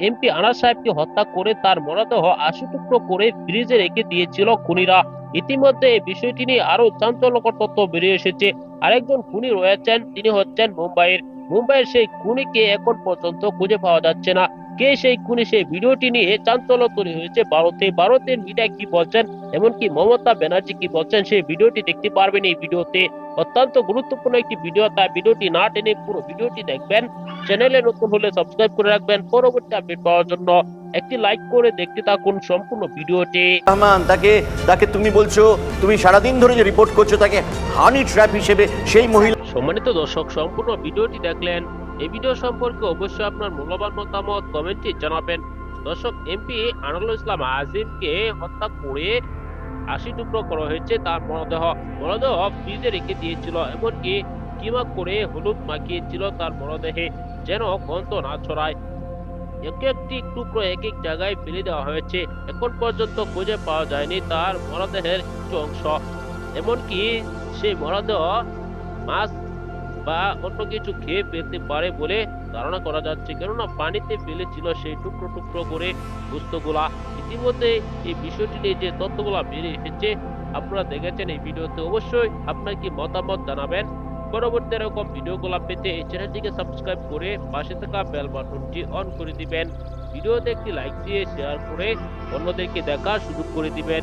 MP আনার সাহেবকে হত্যা করে তার মরদেহ আশি টুকরো করে ফ্রিজে রেখে দিয়েছিল খুনিরা। ইতিমধ্যে এই বিষয়টি নিয়ে আরও চাঞ্চল্যকর তথ্য বেরিয়ে এসেছে। আরেকজন খুনি রয়েছেন, তিনি হচ্ছেন মুম্বাইয়ের মুম্বাইয়ের সেই খুনিকে এখন পর্যন্ত খুঁজে পাওয়া যাচ্ছে না। কে সেই খুনি সেই ভিডিওটি নিয়ে চাঞ্চল্য তৈরি হয়েছে ভারতে। ভারতের মিডিয়া কি বলছেন, এমনকি মমতা ব্যানার্জি কি বলছেন, সেই ভিডিওটি দেখতে পারবেন এই ভিডিওতে। অত্যন্ত গুরুত্বপূর্ণ একটি ভিডিও, তাই ভিডিওটি না টেনে পুরো ভিডিওটি দেখবেন। চ্যানেলে নতুন হলে সাবস্ক্রাইব করে রাখবেন। পরবর্তী আপডেট পাওয়ার জন্য একটি লাইক করে দেখতে থাকুন সম্পূর্ণ ভিডিওটি। রহমান তাকে তাকে তুমি বলছো, তুমি সারাদিন ধরে যে রিপোর্ট করছ, তাকে হানি ট্র্যাপ হিসেবে সেই মহিলা সম্মানিত দর্শক, সম্পূর্ণ ভিডিওটি দেখলেন। এই ভিডিও সম্পর্কে অবশ্যই আপনার মূল্যবান মতামত কমেন্টে জানাবেন। দর্শক, এমপি আনারুল ইসলাম আজিমকে হত্যা করে আশি টুকরো করা হয়েছে তার মরদেহ। মরদেহ ফ্রিজে রেখে দিয়েছিল, এমনকি কিমা করে হলুদ মাখিয়েছিল তার মরদেহে, যেন গন্ধ না ছড়ায়। এক একটি টুকরো এক এক জায়গায় ফেলে দেওয়া হয়েছে। এখন পর্যন্ত খুঁজে পাওয়া যায়নি তার মরদেহের কিছু অংশ। এমনকি সেই মরদেহ মাছ বা অন্য কিছু খেয়ে ফেলতে পারে বলে ধারণা করা যাচ্ছে। কেননা পানিতে ফেলেছিল সেই টুকরো টুকরো করে বস্তুগুলা ইতিমধ্যে এই বিষয়টি নিয়ে যে তথ্যগুলা বেরিয়ে এসেছে, আপনারা দেখেছেন এই ভিডিওতে। অবশ্যই আপনার কি মতামত জানাবেন। পরবর্তী এরকম ভিডিওগুলো পেতে এই চ্যানেলটিকে সাবস্ক্রাইব করে পাশে থাকা বেল বাটনটি অন করে দিবেন। ভিডিওতে একটি লাইক দিয়ে শেয়ার করে অন্যদেরকে দেখার সুযোগ করে দিবেন।